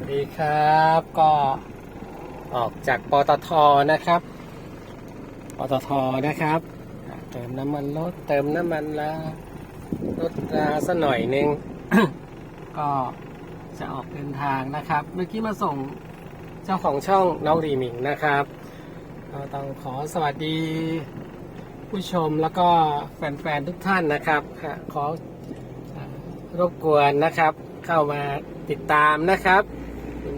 วัสดีครับก็ออกจากปตทนะครับ ปตทนะครับ เติมน้ำมันรถเติมน้ำมันแล้วรถราสัหน่อยหนึง ก็จะออกเดินทางนะครับ เมื่อกี้มาส่งเจ้าของช่องน้องรีมิงนะครับก็ต้องขอสวัสดีผู้ชมแล้วก็แฟนๆทุกท่านนะครับขอรบกวนนะครับ เข้ามาติดตามนะครับ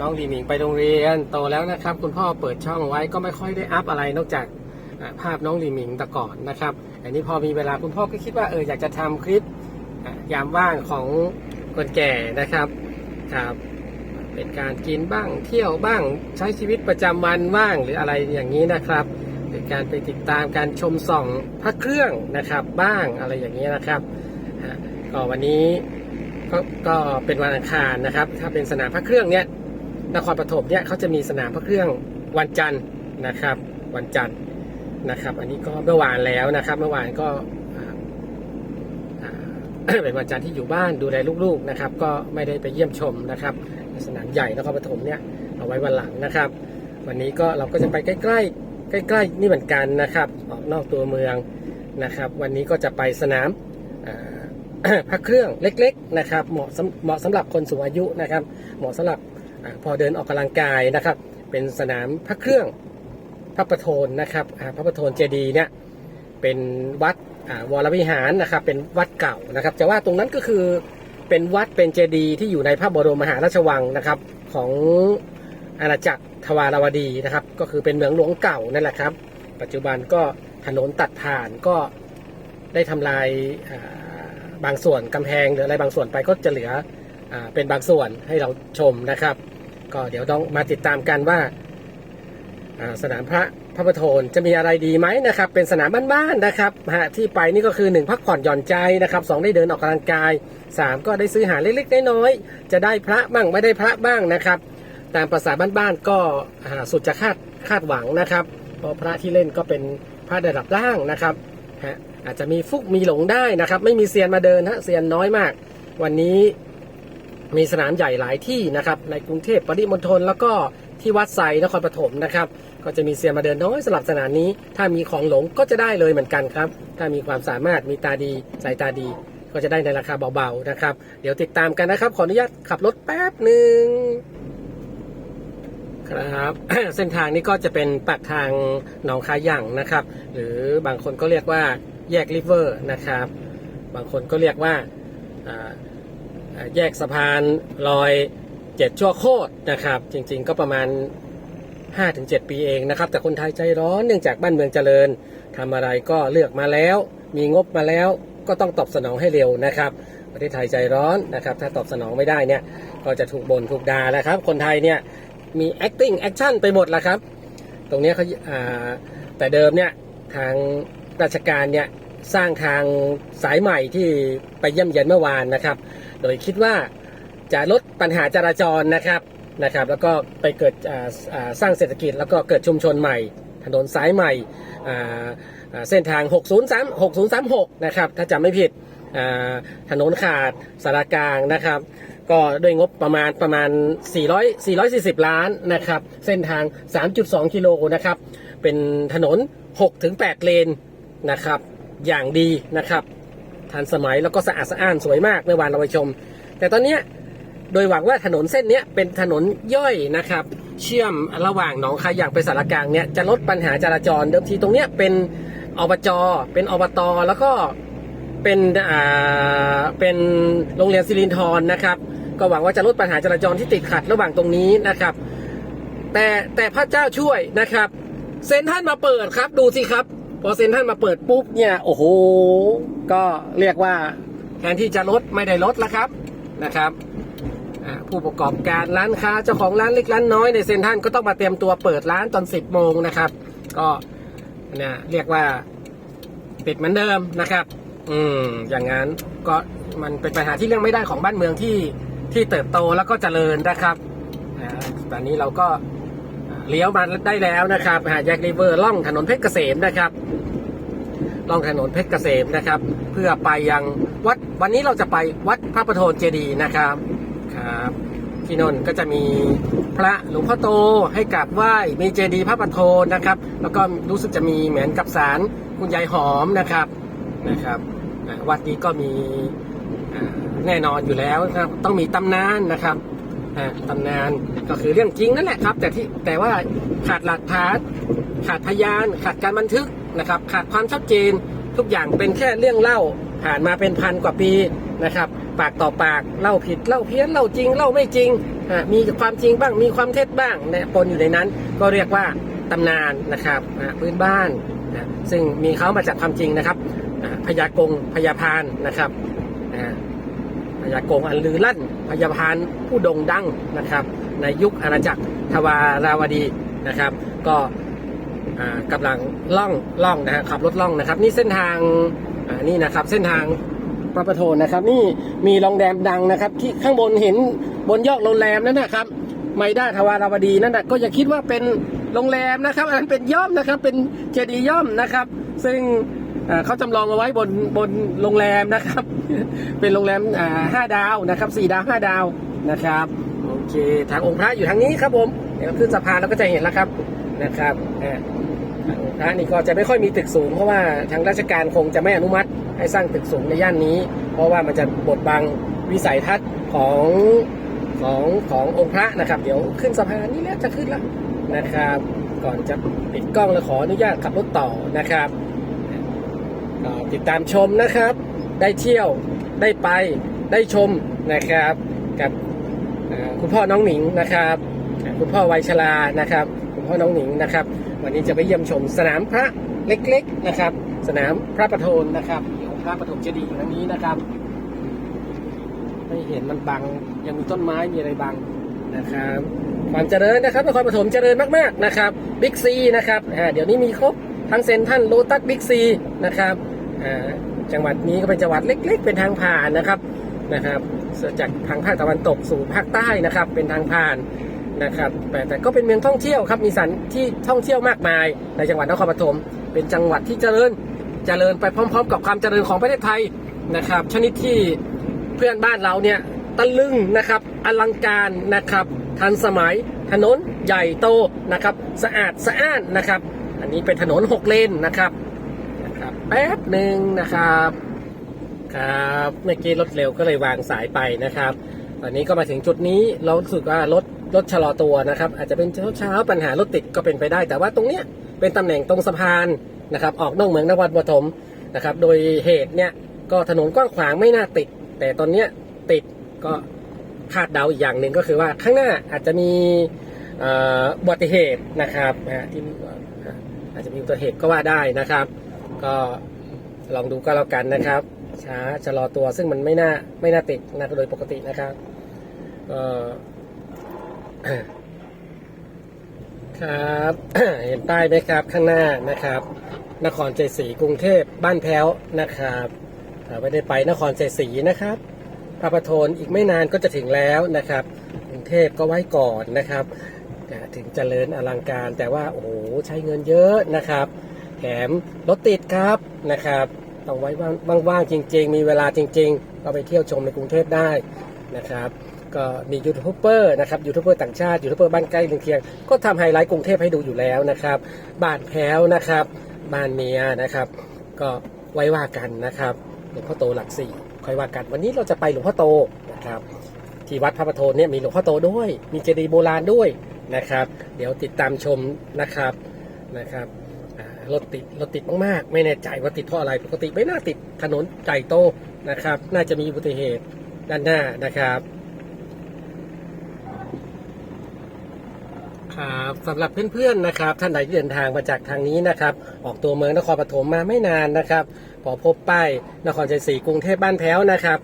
น้องลีหมิงไปโรงเรียนโตแล้วนะครับ คุณพ่อเปิดช่องไว้ก็ไม่ค่อยได้อัพอะไรนอกจากภาพน้องลีหมิงแต่ก่อนนะครับอันนี้พอมีเวลาคุณพ่อก็คิดว่าเอออยากจะทำคลิปยามว่างของคนแก่นะครับครับ เป็นการกินบ้างเที่ยวบ้างใช้ชีวิตประจำวันบ้างหรืออะไรอย่างนี้นะครับเป็นการไปติดตามการชมส่องพระเครื่องนะครับ บ้างอะไรอย่างนี้นะครับก็วันนี้ก็ก็เป็นวันอังคารนะครับ ถ้าเป็นสนามพระเครื่องเนี้ย นครปฐมเนี่ยเขาจะมีสนามพระเครื่องวันจันทร์นะครับ วันจันทร์นะครับ อันนี้ก็เมื่อวานแล้วนะครับ เมื่อวานก็เป็นวันจันทร์ที่อยู่บ้านดูแลลูกๆนะครับ ก็ไม่ได้ไปเยี่ยมชมนะครับสนามใหญ่นครปฐมเนี่ยเอาไว้วันหลังนะครับ วันนี้ก็เราก็จะไปใกล้ ๆ ใกล้ ๆ นี่เหมือนกันนะครับออกนอกตัวเมืองนะครับ วันนี้ก็จะไปสนามพระเครื่องเล็ก ๆ นะครับ เหมาะเหมาะสำหรับคนสูงอายุนะครับ เหมาะสำหรับ พอเดินออกกำลังกายนะครับ เป็นสนามพระเครื่องพระประโทนนะครับพระประโทนเจดีเนี่ยเป็นวัดวรวิหารนะครับ เป็นวัดเก่านะครับจะว่าตรงนั้นก็คือเป็นวัดเป็นเจดีที่อยู่ในพระบรมมหาราชวังนะครับของอาณาจักรทวารวดีนะครับ ก็คือเป็นเมืองหลวงเก่านั่นแหละครับ ปัจจุบันก็ถนนตัดผ่านก็ได้ทำลายบางส่วนกำแพงหรืออะไรบางส่วนไปก็จะเหลือเป็นบางส่วนให้เราชมนะครับ ก็เดี๋ยวต้องมาติดตามกันว่าสนามพระพระประโทนจะมีอะไรดีไหมนะครับ เป็นสนามบ้านๆนะครับฮะที่ไปนี่ก็คือ 1 พักผ่อนหย่อนใจนะครับสองได้เดินออกกำลังกาย 3 ก็ได้ซื้อหาเล็กๆน้อยๆจะได้พระบ้างไม่ได้พระบ้างนะครับ ตามภาษาบ้านๆก็สุดจะคาดคาดหวังนะครับเพราะพระที่เล่นก็เป็นพระระดับล่างนะครับฮะอาจจะมีฟุกมีหลงได้นะครับ ไม่มีเซียนมาเดินฮะเซียนน้อยมาก วันนี้ มีสนามใหญ่หลายที่นะครับในกรุงเทพปริมณฑลแล้วก็ที่วัดไซนครปฐมนะครับก็จะมีเซียนมาเดินน้อยสำหรับสนามนี้ ถ้ามีของหลงก็จะได้เลยเหมือนกันครับ ถ้ามีความสามารถมีตาดีสายตาดี ก็จะได้ในราคาเบาๆนะครับ เดี๋ยวติดตามกันนะครับ ขออนุญาตขับรถแป๊บหนึ่งครับเส้นทางนี้ก็จะเป็นปากทางหนองคายหยั่งนะครับ หรือบางคนก็เรียกว่าแยกริเวอร์นะครับ บางคนก็เรียกว่า แยกสะพานลอยเจ็ดชั่วโคตรนะครับ จริงๆก็ประมาณ 5-7 ปีเองนะครับ แต่คนไทยใจร้อนเนื่องจากบ้านเมืองเจริญทำอะไรก็เลือกมาแล้ว มีงบมาแล้วก็ต้องตอบสนองให้เร็วนะครับประเทศไทยใจร้อนนะครับ ถ้าตอบสนองไม่ได้เนี่ย ก็จะถูกบ่นถูกด่าแล้วครับ คนไทยเนี่ยมี acting action ไปหมดแล้วครับ ตรงนี้เขาอ่าแต่เดิมเนี่ยทางราชการเนี่ยสร้างทางสายใหม่ที่ไปเยี่ยมเยียนเมื่อวานนะครับ โดยคิดว่าจะลดปัญหาจราจรนะครับนะครับ แล้วก็ไปเกิดสร้างเศรษฐกิจ แล้วก็เกิดชุมชนใหม่ ถนนสายใหม่เส้นทาง 603 6036 นะครับถ้าจำไม่ผิดถนนขาดสารกลางนะครับ ก็ด้วยงบประมาณประมาณ 400 440 ล้านนะครับ เส้นทาง 3.2 กิโลนะครับ เป็นถนน 6-8 เลนนะครับ อย่างดีนะครับ ทันสมัยแล้วก็สะอาดสะอ้านสวยมากเมื่อวานเราไปชม แต่ตอนนี้โดยหวังว่าถนนเส้นนี้เป็นถนนย่อยนะครับ เชื่อมระหว่างหนองคายอย่างไปสารกลางเนี่ยจะลดปัญหาจราจรเดิมทีตรงเนี้ยเป็นอบจเป็นอบตแล้วก็เป็นอ่าเป็นโรงเรียนสิรินทรนะครับ ก็หวังว่าจะลดปัญหาจราจรที่ติดขัดระหว่างตรงนี้นะครับ แต่แต่พระเจ้าช่วยนะครับ เซนท่านมาเปิดครับดูสิครับ พอเซ็นท่านมาเปิดปุ๊บเนี่ย โอ้โห ก็เรียกว่าแทนที่จะลดไม่ได้ลดแล้วครับนะครับผู้ประกอบการร้านค้าเจ้าของร้านเล็กร้านน้อยในเซ็นท่านก็ต้องมาเตรียมตัวเปิดร้านตอน 10 โมงนะครับ ก็เนี่ยเรียกว่าปิดเหมือนเดิมนะครับ อืมอย่างนั้นก็มันเป็นปัญหาที่เลี่ยงไม่ได้ของบ้านเมืองที่ที่เติบโตแล้วก็เจริญนะครับตอนนี้เราก็ เลี้ยวมาได้แล้วนะครับหาแยกริเวอร์ล่องถนนเพชรเกษมนะครับล่องถนนเพชรเกษมนะครับ เพื่อไปยังวัดวันนี้เราจะไปวัดพระประโทนเจดีย์นะครับครับที่นนก็จะมีพระหลวงพ่อโตให้กราบไหว้มีเจดีย์พระประโทนนะครับ แล้วก็รู้สึกจะมีเหมือนกับสารคุณยายหอมนะครับนะครับวัดนี้ก็มีแน่นอนอยู่แล้วนะครับต้องมีตำนานนะครับ ตำนานก็คือเรื่องจริงนั่นแหละครับ แต่ที่แต่ว่าขาดหลักฐานขาดพยาน ขาดการบันทึกนะครับ ขาดความชัดเจนทุกอย่างเป็นแค่เรื่องเล่าผ่านมาเป็นพันกว่าปีนะครับปากต่อปากเล่าผิดเล่าเพี้ยนเล่าจริงเล่าไม่จริงมีความจริงบ้างมีความเท็จบ้างเนี่ยปนอยู่ในนั้น ก็เรียกว่าตำนานนะครับพื้นบ้านซึ่งมีเขามาจากความจริงนะครับพญากงพญาพานนะครับ พญากงอันลือลั่นพญาพานผู้โด่งดังนะครับ ในยุคอาณาจักรทวาราวดีนะครับ ก็อ่ากำลังล่องล่องนะฮะขับรถล่องนะครับ นี่เส้นทางนี่นะครับเส้นทางพระประโทนนะครับ นี่มีโรงแรมดังนะครับ ที่ข้างบนเห็นบนยอดโรงแรมนั่นนะครับไมด้าทวาราวดีนั่นนะก็อย่าคิดว่าเป็นโรงแรมนะครับ อันเป็นย่อมนะครับเป็นเจดีย์ย่อมนะครับ ซึ่ง เขาจำลองเอาไว้บนบนโรงแรมนะครับ เป็นโรงแรมห้าดาวนะครับสี่ดาวห้าดาวนะครับโอเคทางองค์พระอยู่ทางนี้ครับผมเดี๋ยวขึ้นสะพานเราก็จะเห็นแล้วครับนะครับอ่าพระนี่ก็จะไม่ค่อยมีตึกสูง เพราะว่าทางราชการคงจะไม่อนุมัติให้สร้างตึกสูงในย่านนี้ เพราะว่ามันจะบดบังวิสัยทัศน์ของของขององค์พระนะครับ เดี๋ยวขึ้นสะพานนี่แล้วจะขึ้นแล้วนะครับ ก่อนจะปิดกล้องแล้วขออนุญาตขับรถต่อนะครับ ติดตามชมนะครับ ได้เที่ยวได้ไปได้ชมนะครับ กับคุณพ่อน้องหนิงนะครับ คุณพ่อวัยชรานะครับ คุณพ่อน้องหนิงนะครับ วันนี้จะไปเยี่ยมชมสนามพระเล็กๆนะครับ สนามพระประโทนนะครับเดี๋ยวพระประถมเจดีย์อยู่ทางนี้นะครับไม่เห็นมันบังยังมีต้นไม้มีอะไรบังนะครับความเจริญนะครับนครปฐมเจริญมากๆนะครับบิ๊กซีนะครับเดี๋ยวนี้มีครบทั้งเซ็นทรัลโลตัสบิ๊กซีนะครับ จังหวัดนี้ก็เป็นจังหวัดเล็ก ๆ เป็นทางผ่านนะครับนะครับจากทางภาคตะวันตกสู่ภาคใต้นะครับ เป็นทางผ่านนะครับแต่แต่ก็เป็นเมืองท่องเที่ยวครับมีสถานที่ท่องเที่ยวมากมาย ในจังหวัดนครปฐมเป็นจังหวัดที่เจริญเจริญไปพร้อม ๆ กับความเจริญของประเทศไทยนะครับ ชนิดที่เพื่อนบ้านเราเนี่ยตะลึงนะครับอลังการนะครับ ทันสมัยถนนใหญ่โตนะครับ สะอาดสะอ้านนะครับ อันนี้เป็นถนนหกเลนนะครับ แป๊บหนึ่งนะครับ ครับเมื่อกี้รถเร็วก็เลยวางสายไปนะครับ ตอนนี้ก็มาถึงจุดนี้เรารู้สึกว่ารถรถชะลอตัวนะครับ อาจจะเป็นเช้าปัญหารถติดก็เป็นไปได้ แต่ว่าตรงเนี้ยเป็นตำแหน่งตรงสะพานนะครับ ออกนอกเมืองนครปฐมนะครับ โดยเหตุเนี่ยก็ถนนกว้างขวางไม่น่าติด แต่ตอนเนี้ยติดก็คาดเดาอีกอย่างหนึ่งก็คือว่าข้างหน้าอาจจะมีอ่ออุบัติเหตุนะครับที่อาจจะมีอุบัติเหตุก็ว่าได้นะครับ ก็ลองดูก็แล้วกันนะครับ ช้าชะลอตัวซึ่งมันไม่น่าไม่น่าติดนะโดยปกตินะครับก็ครับเห็นป้ายไหมครับข้างหน้านะครับ นครใจศรีกรุงเทพบ้านแพ้วนะครับอ่าไม่ได้ไปนครใจศรีนะครับพระประโทนอีกไม่นานก็จะถึงแล้วนะครับ กรุงเทพก็ไว้ก่อนนะครับถึงเจริญอลังการแต่ว่าโอ้โหใช้เงินเยอะนะครับ มรถติดครับนะครับต้องไว้ว่างๆจริง ๆ มีเวลาจริงๆก็ไปเที่ยวชมในกรุงเทพได้นะครับก็มียูทูบเบอร์นะครับยูทูบเบอร์ต่างชาติยูทูบเบอร์บ้านใกล้เรือนเคียง ก็ทำไฮไลท์กรุงเทพให้ดูอยู่แล้วนะครับบ้านแพ้วนะครับบ้านเมียนะครับ ก็ไว้ว่ากันนะครับหลวงพ่อโตหลักสี่ค่อยว่ากัน วันนี้เราจะไปหลวงพ่อโตนะครับ ที่วัดพระประโทนเนี่ยมีหลวงพ่อโตด้วย มีเจดีย์โบราณด้วยนะครับ เดี๋ยวติดตามชมนะครับนะครับ รถติดรถติดมากๆ ไม่แน่ใจว่าติดเพราะอะไรปกติไม่น่าติดถนนใหญ่โตนะครับ น่าจะมีอุบัติเหตุด้านหน้านะครับครับสำหรับเพื่อนๆนะครับ ท่านใดที่เดินทางมาจากทางนี้นะครับ ออกตัวเมืองนครปฐมมาไม่นานนะครับ พอพบป้ายนครชัยศรีกรุงเทพบ้านแพ้วนะครับ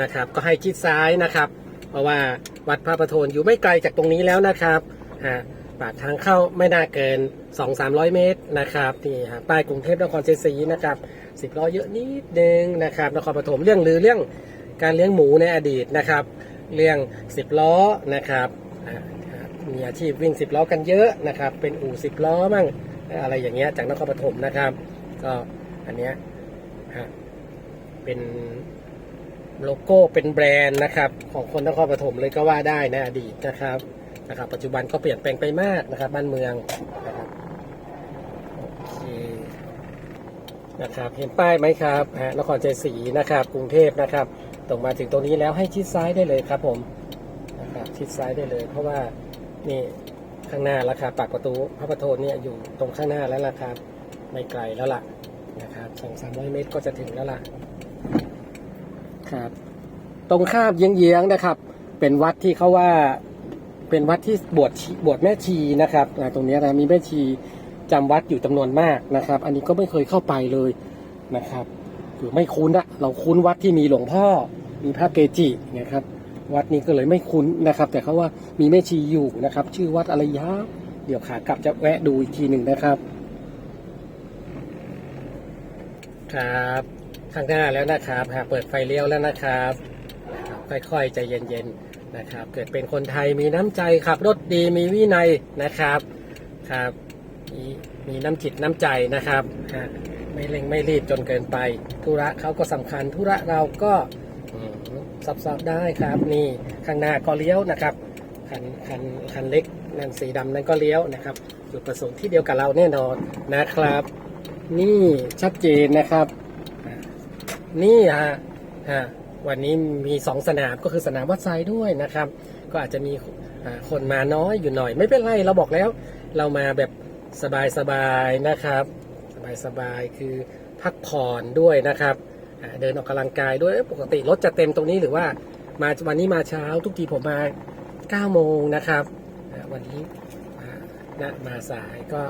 นะครับ ก็ให้ชิดซ้ายนะครับ เพราะว่าวัดพระประโทนอยู่ไม่ไกลจากตรงนี้แล้วนะครับอ่า ปากทางเข้าไม่น่าเกิน 2-300 เมตรนะครับนี่ฮะป้ายกรุงเทพนครเชัยศรีนะครับสิบล้อเยอะนิดนึงนะครับนครปฐมเรื่องลือเรื่องการเลี้ยงหมูในอดีตนะครับ เรื่องสิบล้อนะครับมีอาชีพวิ่งสิบล้อกันเยอะนะครับ เป็นอู่สิบล้อมั่งอะไรอย่างเงี้ยจากนครปฐมนะครับ ก็อันเนี้ยฮะเป็นโลโก้เป็นแบรนด์นะครับ ของคนนครปฐมเลยก็ว่าได้นะอดีตนะครับ นะครับ ปัจจุบันก็เปลี่ยนแปลงไปมากนะครับ บ้านเมืองนะครับโอเคนะครับ เห็นป้ายไหมครับฮะนครใจศรีนะครับ กรุงเทพนะครับตรงมาถึงตรงนี้แล้วให้ชิดซ้ายได้เลยครับ ผมนะครับชิดซ้ายได้เลย เพราะว่านี่ข้างหน้าราคาปากประตูพระประโทนเนี่ยอยู่ตรงข้างหน้าแล้วล่ะครับไม่ไกลแล้วล่ะนะครับสองสามร้อยเมตรก็จะถึงแล้วล่ะครับ ตรงข้ามเยื้องๆนะครับ เป็นวัดที่เขาว่า เป็นวัดที่บวชบวชแม่ชีนะครับตรงนี้นะมีแม่ชีจำวัดอยู่จำนวนมากนะครับ อันนี้ก็ไม่เคยเข้าไปเลยนะครับคือไม่คุ้นอะเราคุ้นวัดที่มีหลวงพ่อ มีพระเกจินะครับ วัดนี้ก็เลยไม่คุ้นนะครับ แต่เขาว่ามีแม่ชีอยู่นะครับ ชื่อวัดอะไรยะเดี๋ยวขากลับจะแวะดูอีกทีหนึ่งนะครับ ครับข้างหน้าแล้วนะครับหาเปิดไฟเลี้ยวแล้วนะครับ ค่อยๆใจเย็นๆ นะครับ เกิดเป็นคนไทยมีน้ำใจขับรถดีมีวินัยนะครับครับมีมีน้ำจิตน้ำใจนะครับฮะไม่เร่งไม่รีบจนเกินไป ธุระเขาก็สำคัญ ธุระเราก็อืมซับได้ครับ นี่ข้างหน้าก็เลี้ยวนะครับคันคันคันเล็กนั่นสีดำนั่นก็เลี้ยวนะครับจุดประสงค์ที่เดียวกับเราแน่นอนนะครับ นี่ชัดเจนนะครับ นี่ฮะฮะ วันนี้มีสองสนามก็คือสนามวัดไซด์ด้วยนะครับ ก็อาจจะมีคนมาน้อยอยู่หน่อย ไม่เป็นไรเราบอกแล้ว เรามาแบบสบายๆนะครับ สบายๆคือพักผ่อนด้วยนะครับเดินออกกำลังกายด้วยปกติรถจะเต็มตรงนี้หรือว่ามาวันนี้มาเช้าทุกทีผมมา9โมงนะครับ วันนี้นะมาสายก็